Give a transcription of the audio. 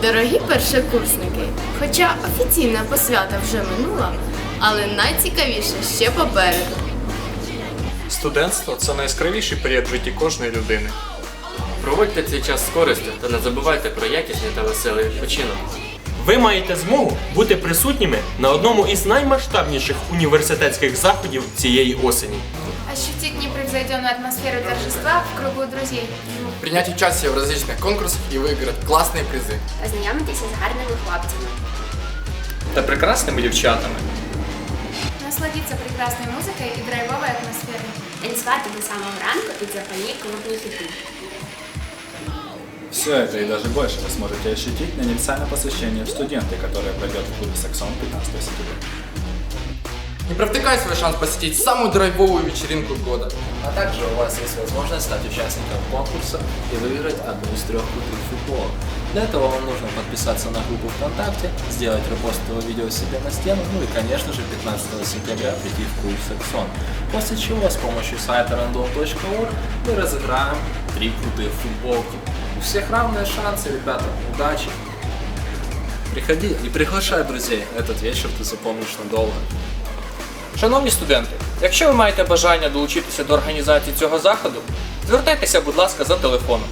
Дорогі першокурсники, хоча офіційна посвята вже минула, але найцікавіше ще попереду. Студентство це найяскравіший період в житті кожної людини. Проводьте цей час з користю та не забувайте про якісний та веселий відпочинок Ви маєте змогу бути присутніми на одному із наймасштабніших університетських заходів цієї осені. Ощутить непревзойденную атмосферу торжества в кругу друзей. принять участие в различных конкурсах и выиграть классные призы. познайомитися з гарними хлопцями. Та прекрасними дівчатами. Насладиться прекрасной музыкой и драйвовой атмосферой. Танцювати до самого ранку під запальні клубні хіти. Все это и даже больше вы сможете ощутить на неофициальном посвящении в студенты, которое пройдет в клубе Саксон 15 сентября. Не провтыкай свой шанс посетить самую драйвовую вечеринку года. А также у вас есть возможность стать участником конкурса и выиграть одну из трех крутых футболок. Для этого вам нужно подписаться на группу ВКонтакте, сделать репост этого видео себе на стену, ну и, конечно же, 15 сентября прийти в клуб Саксон. После чего с помощью сайта random.org мы разыграем три крутых футболки. У всех равные шансы, ребята. Удачи! Приходи и приглашай друзей. Этот вечер ты запомнишь надолго. Шановні студенти, якщо ви маєте бажання долучитися до організації цього заходу, звертайтеся, будь ласка, за телефоном